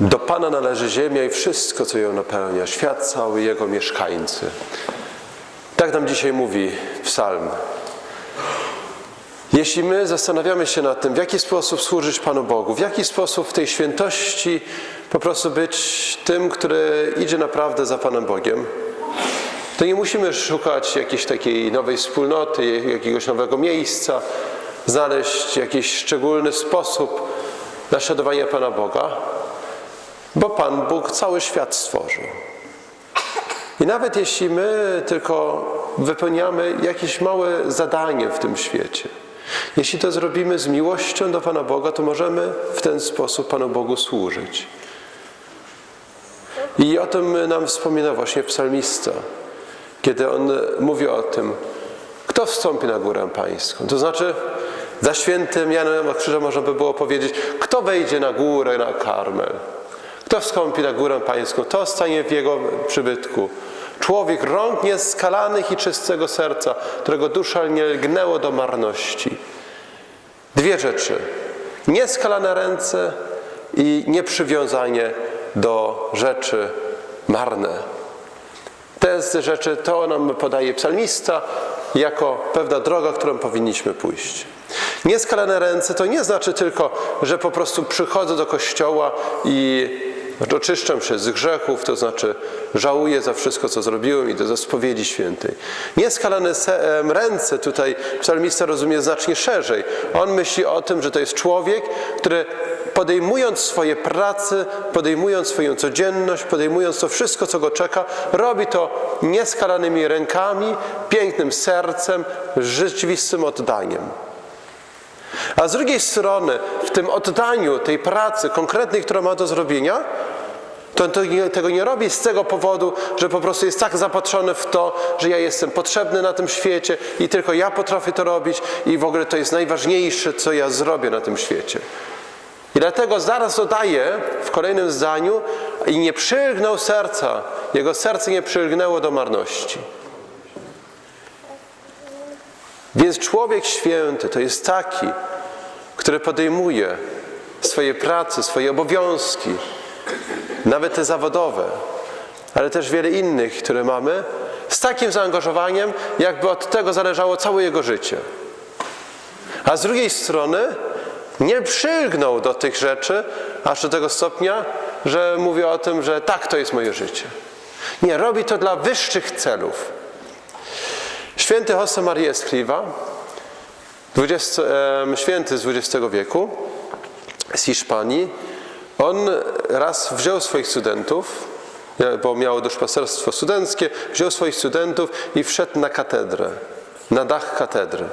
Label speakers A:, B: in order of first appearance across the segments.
A: Do Pana należy ziemia i wszystko, co ją napełnia, świat cały, jego mieszkańcy. Tak nam dzisiaj mówi psalm. Jeśli my zastanawiamy się nad tym, w jaki sposób służyć Panu Bogu, w jaki sposób w tej świętości po prostu być tym, który idzie naprawdę za Panem Bogiem, to nie musimy szukać jakiejś takiej nowej wspólnoty, jakiegoś nowego miejsca, znaleźć jakiś szczególny sposób naśladowania Pana Boga, bo Pan Bóg cały świat stworzył. I nawet jeśli my tylko wypełniamy jakieś małe zadanie w tym świecie, jeśli to zrobimy z miłością do Pana Boga, to możemy w ten sposób Panu Bogu służyć. I o tym nam wspomina właśnie psalmista, kiedy on mówi o tym, kto wstąpi na górę pańską. To znaczy, za świętym Janem Krzyża można by było powiedzieć, kto wejdzie na górę, na Karmel. Kto wstąpi na górę pańską, to stanie w jego przybytku. Człowiek rąk nieskalanych i czystego serca, którego dusza nie lgnęło do marności. Dwie rzeczy. Nieskalane ręce i nieprzywiązanie do rzeczy marne. Te rzeczy to nam podaje psalmista jako pewna droga, którą powinniśmy pójść. Nieskalane ręce to nie znaczy tylko, że po prostu przychodzę do kościoła i oczyszczam się z grzechów, to znaczy żałuję za wszystko, co zrobiłem, idę do spowiedzi świętej. Nieskalane ręce tutaj psalmista rozumie znacznie szerzej. On myśli o tym, że to jest człowiek, który podejmując swoje prace, podejmując swoją codzienność, podejmując to wszystko, co go czeka, robi to nieskalanymi rękami, pięknym sercem, rzeczywistym oddaniem. A z drugiej strony, w tym oddaniu tej pracy konkretnej, która ma do zrobienia, to on tego nie robi z tego powodu, że po prostu jest tak zapatrzony w to, że ja jestem potrzebny na tym świecie i tylko ja potrafię to robić i w ogóle to jest najważniejsze, co ja zrobię na tym świecie. I dlatego zaraz dodaje w kolejnym zdaniu i nie przylgnął serca, jego serce nie przylgnęło do marności. Więc człowiek święty to jest taki, który podejmuje swoje prace, swoje obowiązki, nawet te zawodowe, ale też wiele innych, które mamy, z takim zaangażowaniem, jakby od tego zależało całe jego życie. A z drugiej strony nie przylgnął do tych rzeczy aż do tego stopnia, że mówi o tym, że tak, to jest moje życie. Nie, robi to dla wyższych celów. Święty Jose Maria Escriva, 20, e, święty z XX wieku, z Hiszpanii, on raz wziął swoich studentów, bo miało duszpasterstwo studenckie, wziął swoich studentów i wszedł na katedrę, na dach katedry.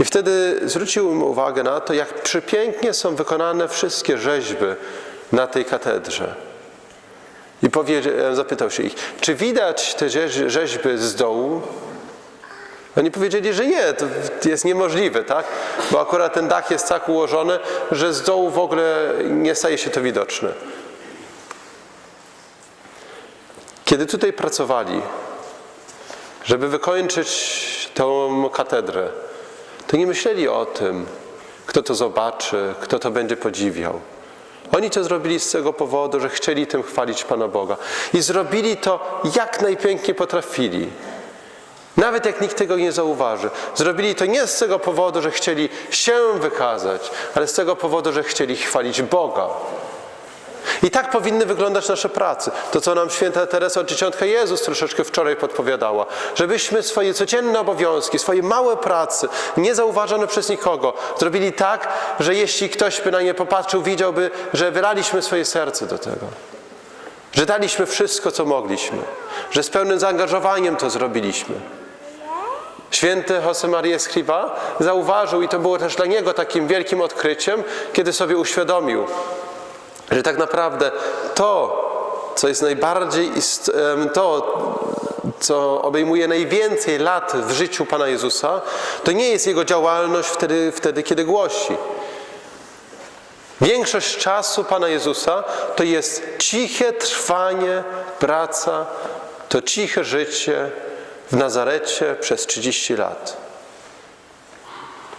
A: I wtedy zwrócił im uwagę na to, jak przepięknie są wykonane wszystkie rzeźby na tej katedrze. I zapytał się ich, czy widać te rzeźby z dołu? Oni powiedzieli, że nie, to jest niemożliwe, tak? Bo akurat ten dach jest tak ułożony, że z dołu w ogóle nie staje się to widoczne. Kiedy tutaj pracowali, żeby wykończyć tą katedrę, to nie myśleli o tym, kto to zobaczy, kto to będzie podziwiał. Oni to zrobili z tego powodu, że chcieli tym chwalić Pana Boga. I zrobili to jak najpiękniej potrafili. Nawet jak nikt tego nie zauważy. Zrobili to nie z tego powodu, że chcieli się wykazać, ale z tego powodu, że chcieli chwalić Boga. I tak powinny wyglądać nasze prace. To, co nam święta Teresa Dzieciątka Jezus troszeczkę wczoraj podpowiadała. Żebyśmy swoje codzienne obowiązki, swoje małe prace, niezauważone przez nikogo, zrobili tak, że jeśli ktoś by na nie popatrzył, widziałby, że wylaliśmy swoje serce do tego. Że daliśmy wszystko, co mogliśmy. Że z pełnym zaangażowaniem to zrobiliśmy. Święty Jose Maria Escriva zauważył, i to było też dla niego takim wielkim odkryciem, kiedy sobie uświadomił, że tak naprawdę to, co jest najbardziej, to, co obejmuje najwięcej lat w życiu Pana Jezusa, to nie jest Jego działalność wtedy, wtedy kiedy głosi. Większość czasu Pana Jezusa to jest ciche trwanie, praca, to ciche życie w Nazarecie przez 30 lat.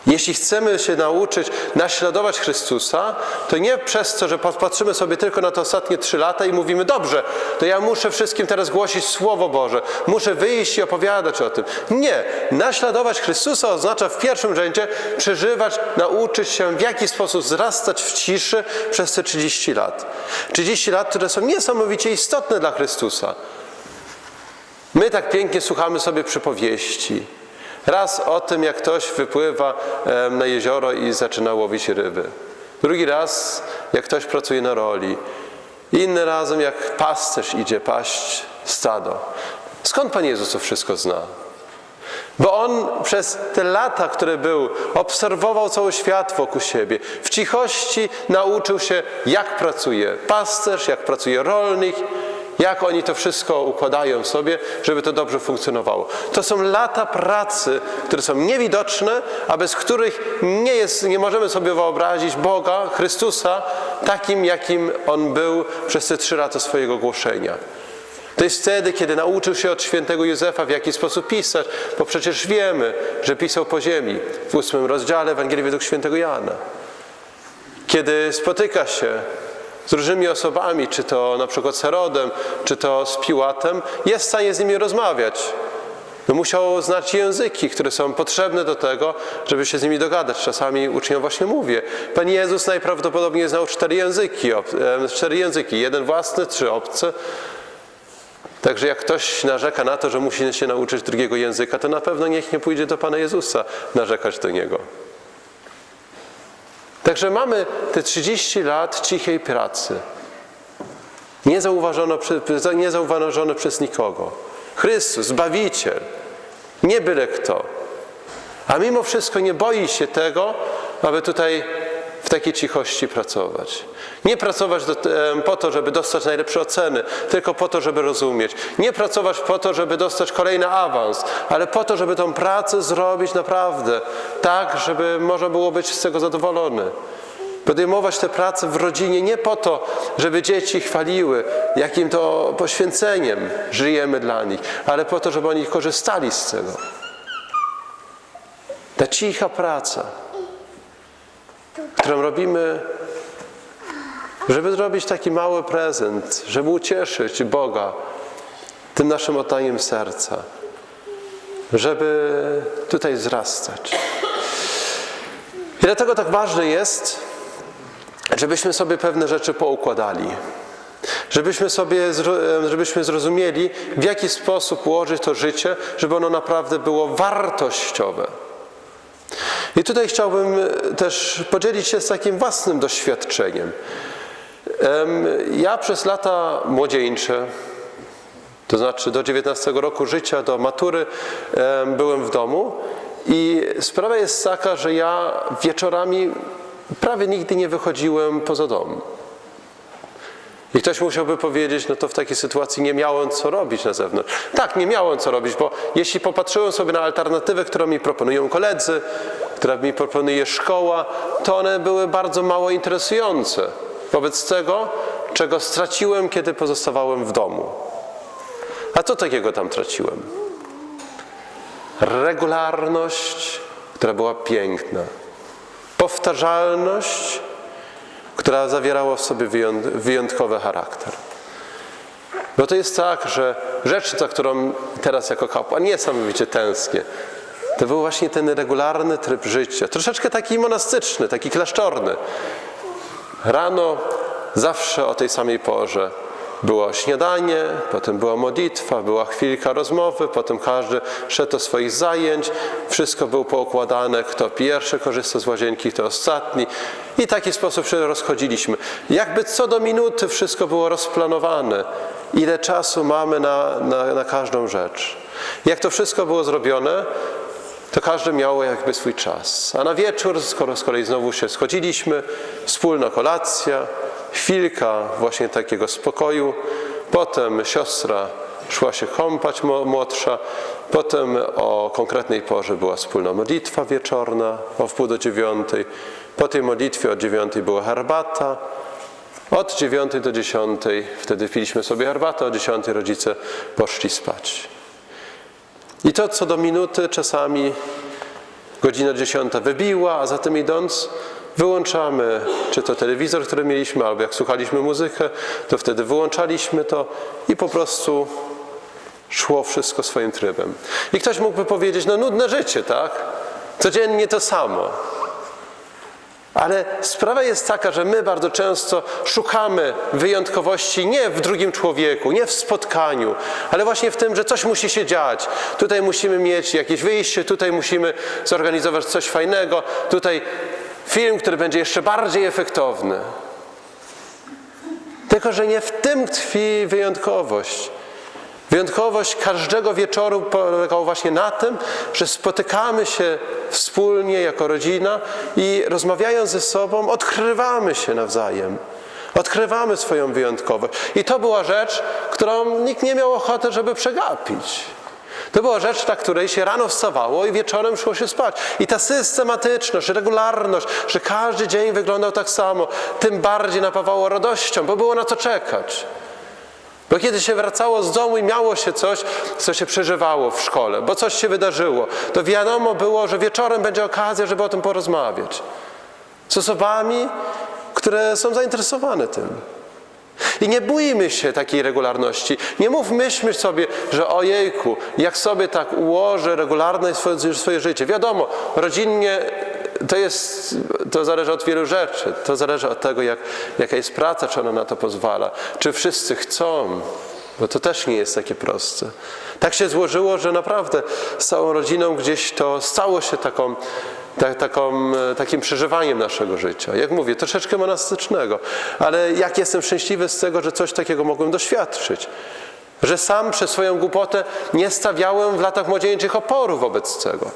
A: Jeśli chcemy się nauczyć naśladować Chrystusa, to nie przez to, że patrzymy sobie tylko na te ostatnie trzy lata i mówimy, dobrze, to ja muszę wszystkim teraz głosić Słowo Boże, muszę wyjść i opowiadać o tym. Nie. Naśladować Chrystusa oznacza w pierwszym rzędzie przeżywać, nauczyć się w jaki sposób wzrastać w ciszy przez te 30 lat. 30 lat, które są niesamowicie istotne dla Chrystusa. My tak pięknie słuchamy sobie przypowieści. Raz o tym, jak ktoś wypływa na jezioro i zaczyna łowić ryby. Drugi raz, jak ktoś pracuje na roli. Inny razem, jak pasterz idzie paść stado. Skąd Pan Jezus to wszystko zna? Bo On przez te lata, które był, obserwował cały świat wokół siebie. W cichości nauczył się, jak pracuje pasterz, jak pracuje rolnik, jak oni to wszystko układają sobie, żeby to dobrze funkcjonowało. To są lata pracy, które są niewidoczne, a bez których nie, jest, nie możemy sobie wyobrazić Boga, Chrystusa, takim, jakim On był przez te trzy lata swojego głoszenia. To jest wtedy, kiedy nauczył się od świętego Józefa, w jaki sposób pisać, bo przecież wiemy, że pisał po ziemi w ósmym rozdziale Ewangelii według świętego Jana. Kiedy spotyka się z różnymi osobami, czy to na przykład z Herodem, czy to z Piłatem, jest w stanie z nimi rozmawiać. No musiał znać języki, które są potrzebne do tego, żeby się z nimi dogadać. Czasami uczniom właśnie mówię. Pan Jezus najprawdopodobniej znał cztery języki, cztery języki, jeden własny, trzy obce. Także jak ktoś narzeka na to, że musi się nauczyć drugiego języka, to na pewno niech nie pójdzie do Pana Jezusa narzekać do Niego. Także mamy te 30 lat cichej pracy. Niezauważone, przez nikogo. Chrystus, Zbawiciel, nie byle kto. A mimo wszystko nie boi się tego, aby tutaj w takiej cichości pracować. Nie pracować do, po to, żeby dostać najlepsze oceny, tylko po to, żeby rozumieć. Nie pracować po to, żeby dostać kolejny awans, ale po to, żeby tą pracę zrobić naprawdę tak, żeby można było być z tego zadowolony. Podejmować tę pracę w rodzinie nie po to, żeby dzieci chwaliły, jakim to poświęceniem żyjemy dla nich, ale po to, żeby oni korzystali z tego. Ta cicha praca, którą robimy, żeby zrobić taki mały prezent, żeby ucieszyć Boga tym naszym oddaniem serca, żeby tutaj wzrastać. I dlatego tak ważne jest, żebyśmy sobie pewne rzeczy poukładali. Żebyśmy sobie żebyśmy zrozumieli, w jaki sposób ułożyć to życie, żeby ono naprawdę było wartościowe. I tutaj chciałbym też podzielić się z takim własnym doświadczeniem. Em, Ja przez lata młodzieńcze, to znaczy do 19 roku życia, do matury, em, byłem w domu i sprawa jest taka, że ja wieczorami prawie nigdy nie wychodziłem poza dom. I ktoś musiałby powiedzieć, no to w takiej sytuacji nie miałem co robić na zewnątrz. Tak, nie miałem co robić, bo jeśli popatrzyłem sobie na alternatywę, którą mi proponują koledzy, która mi proponuje szkoła, to one były bardzo mało interesujące wobec tego, czego straciłem, kiedy pozostawałem w domu. A co takiego tam traciłem? Regularność, która była piękna. Powtarzalność, która zawierała w sobie wyjąt- wyjątkowy charakter. Bo to jest tak, że rzecz, za którą teraz jako kapłan niesamowicie tęsknię, to był właśnie ten regularny tryb życia. Troszeczkę taki monastyczny, taki klasztorny. Rano zawsze o tej samej porze było śniadanie, potem była modlitwa, była chwilka rozmowy, potem każdy szedł do swoich zajęć, wszystko było poukładane, kto pierwszy korzysta z łazienki, kto ostatni. I taki sposób się rozchodziliśmy. Jakby co do minuty wszystko było rozplanowane. Ile czasu mamy na, na, na każdą rzecz. Jak to wszystko było zrobione, to każdy miał jakby swój czas. A na wieczór, skoro z kolei znowu się schodziliśmy, wspólna kolacja, chwilka właśnie takiego spokoju, potem siostra szła się kąpać młodsza, potem o konkretnej porze była wspólna modlitwa wieczorna o wpół do dziewiątej, po tej modlitwie o dziewiątej była herbata, od dziewiątej do dziesiątej wtedy piliśmy sobie herbatę, o dziesiątej rodzice poszli spać. I to co do minuty czasami godzina dziesiąta wybiła, a za tym idąc wyłączamy czy to telewizor, który mieliśmy, albo jak słuchaliśmy muzykę, to wtedy wyłączaliśmy to i po prostu szło wszystko swoim trybem. I ktoś mógłby powiedzieć, no nudne życie, tak? Codziennie to samo. Ale sprawa jest taka, że my bardzo często szukamy wyjątkowości nie w drugim człowieku, nie w spotkaniu, ale właśnie w tym, że coś musi się dziać. Tutaj musimy mieć jakieś wyjście, tutaj musimy zorganizować coś fajnego, tutaj film, który będzie jeszcze bardziej efektowny. Tylko, że nie w tym tkwi wyjątkowość. Wyjątkowość każdego wieczoru polegała właśnie na tym, że spotykamy się wspólnie jako rodzina i rozmawiając ze sobą, odkrywamy się nawzajem. Odkrywamy swoją wyjątkowość. I to była rzecz, którą nikt nie miał ochoty, żeby przegapić. To była rzecz, na której się rano wstawało i wieczorem szło się spać. I ta systematyczność, regularność, że każdy dzień wyglądał tak samo, tym bardziej napawało radością, bo było na co czekać. Bo kiedy się wracało z domu i miało się coś, co się przeżywało w szkole, bo coś się wydarzyło, to wiadomo było, że wieczorem będzie okazja, żeby o tym porozmawiać. Z osobami, które są zainteresowane tym. I nie bójmy się takiej regularności. Nie mówmy sobie, że ojejku, jak sobie tak ułożę regularne swoje, swoje życie. Wiadomo, rodzinnie to jest, to zależy od wielu rzeczy. To zależy od tego, jak, jaka jest praca, czy ona na to pozwala. Czy wszyscy chcą, bo to też nie jest takie proste. Tak się złożyło, że naprawdę z całą rodziną gdzieś to stało się taką, tak, taką, takim przeżywaniem naszego życia. Jak mówię, troszeczkę monastycznego, ale jak jestem szczęśliwy z tego, że coś takiego mogłem doświadczyć. Że sam przez swoją głupotę nie stawiałem w latach młodzieńczych oporu wobec tego.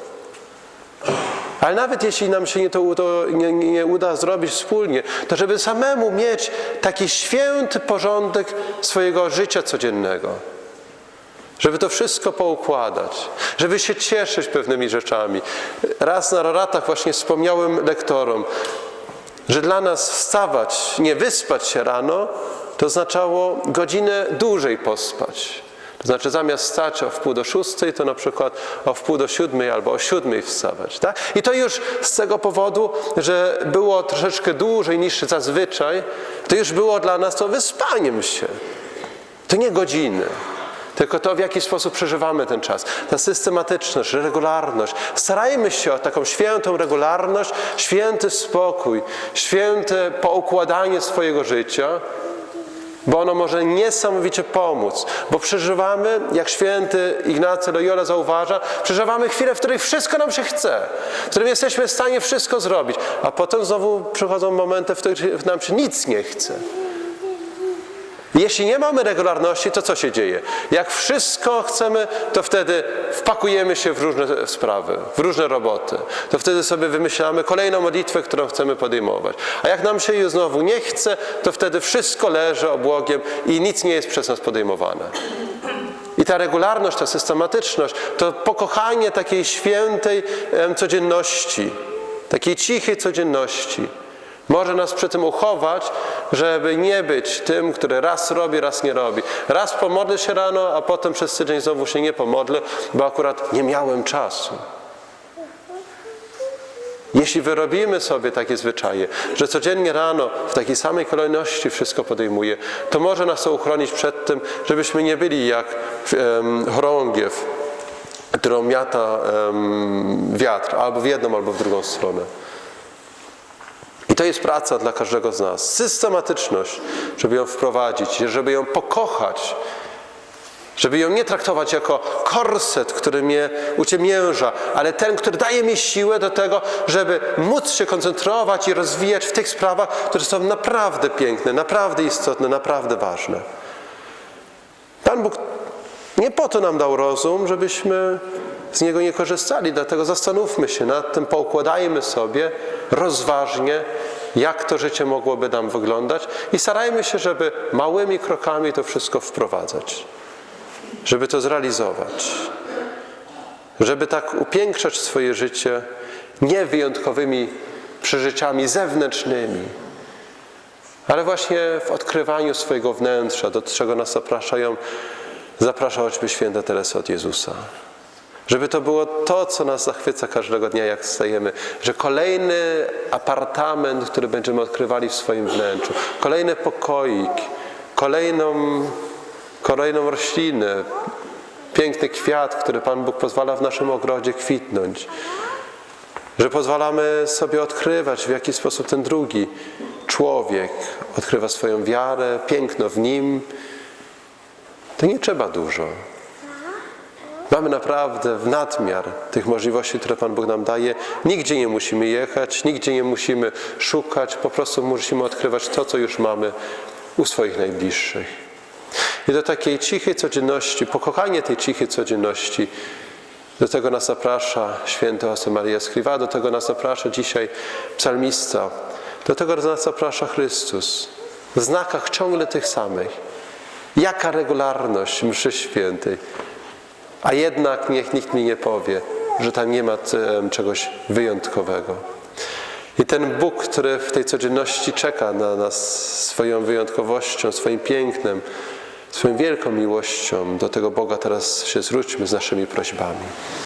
A: Ale nawet jeśli nam się to, to nie, nie, uda zrobić wspólnie, to żeby samemu mieć taki święty porządek swojego życia codziennego. Żeby to wszystko poukładać, żeby się cieszyć pewnymi rzeczami. Raz na roratach właśnie wspomniałem lektorom, że dla nas wstawać, nie wyspać się rano, to oznaczało godzinę dłużej pospać. To znaczy zamiast stać o wpół do szóstej, to na przykład o wpół do siódmej albo o siódmej wstawać. Tak? I to już z tego powodu, że było troszeczkę dłużej niż zazwyczaj, to już było dla nas to wyspaniem się. To nie godziny, tylko to, w jaki sposób przeżywamy ten czas. Ta systematyczność, regularność. Starajmy się o taką świętą regularność, święty spokój, święte poukładanie swojego życia, bo ono może niesamowicie pomóc, bo przeżywamy, jak święty Ignacy Loyola zauważa, przeżywamy chwilę, w której wszystko nam się chce, w którym jesteśmy w stanie wszystko zrobić, a potem znowu przychodzą momenty, w których nam się nic nie chce. Jeśli nie mamy regularności, to co się dzieje? Jak wszystko chcemy, to wtedy wpakujemy się w różne sprawy, w różne roboty. To wtedy sobie wymyślamy kolejną modlitwę, którą chcemy podejmować. A jak nam się już znowu nie chce, to wtedy wszystko leży obłogiem i nic nie jest przez nas podejmowane. I ta regularność, ta systematyczność, to pokochanie takiej świętej codzienności, takiej cichej codzienności. Może nas przy tym uchować, żeby nie być tym, który raz robi, raz nie robi. Raz pomodlę się rano, a potem przez tydzień znowu się nie pomodlę, bo akurat nie miałem czasu. Jeśli wyrobimy sobie takie zwyczaje, że codziennie rano w takiej samej kolejności wszystko podejmuję, to może nas to uchronić przed tym, żebyśmy nie byli jak um, chorągiew, którą miata um, wiatr, albo w jedną, albo w drugą stronę. I to jest praca dla każdego z nas. Systematyczność, żeby ją wprowadzić, żeby ją pokochać, żeby ją nie traktować jako korset, który mnie uciemięża, ale ten, który daje mi siłę do tego, żeby móc się koncentrować i rozwijać w tych sprawach, które są naprawdę piękne, naprawdę istotne, naprawdę ważne. Pan Bóg nie po to nam dał rozum, żebyśmy z niego nie korzystali, dlatego zastanówmy się nad tym, poukładajmy sobie rozważnie, jak to życie mogłoby nam wyglądać. I starajmy się, żeby małymi krokami to wszystko wprowadzać, żeby to zrealizować, żeby tak upiększać swoje życie nie wyjątkowymi przeżyciami zewnętrznymi, ale właśnie w odkrywaniu swojego wnętrza, do czego nas zapraszają, zaprasza choćby święta Teresa od Jezusa. Żeby to było to, co nas zachwyca każdego dnia, jak wstajemy. Że kolejny apartament, który będziemy odkrywali w swoim wnętrzu, kolejny pokoik, kolejną, kolejną roślinę, piękny kwiat, który Pan Bóg pozwala w naszym ogrodzie kwitnąć. Że pozwalamy sobie odkrywać, w jaki sposób ten drugi człowiek odkrywa swoją wiarę, piękno w nim. To nie trzeba dużo. Mamy naprawdę w nadmiar tych możliwości, które Pan Bóg nam daje. Nigdzie nie musimy jechać, nigdzie nie musimy szukać, po prostu musimy odkrywać to, co już mamy u swoich najbliższych. I do takiej cichej codzienności, pokochanie tej cichej codzienności, do tego nas zaprasza święty Jose Maria Escrivá, do tego nas zaprasza dzisiaj psalmista, do tego nas zaprasza Chrystus. W znakach ciągle tych samych. Jaka regularność mszy świętej. A jednak niech nikt mi nie powie, że tam nie ma czegoś wyjątkowego. I ten Bóg, który w tej codzienności czeka na nas swoją wyjątkowością, swoim pięknem, swoją wielką miłością, do tego Boga teraz się zwróćmy z naszymi prośbami.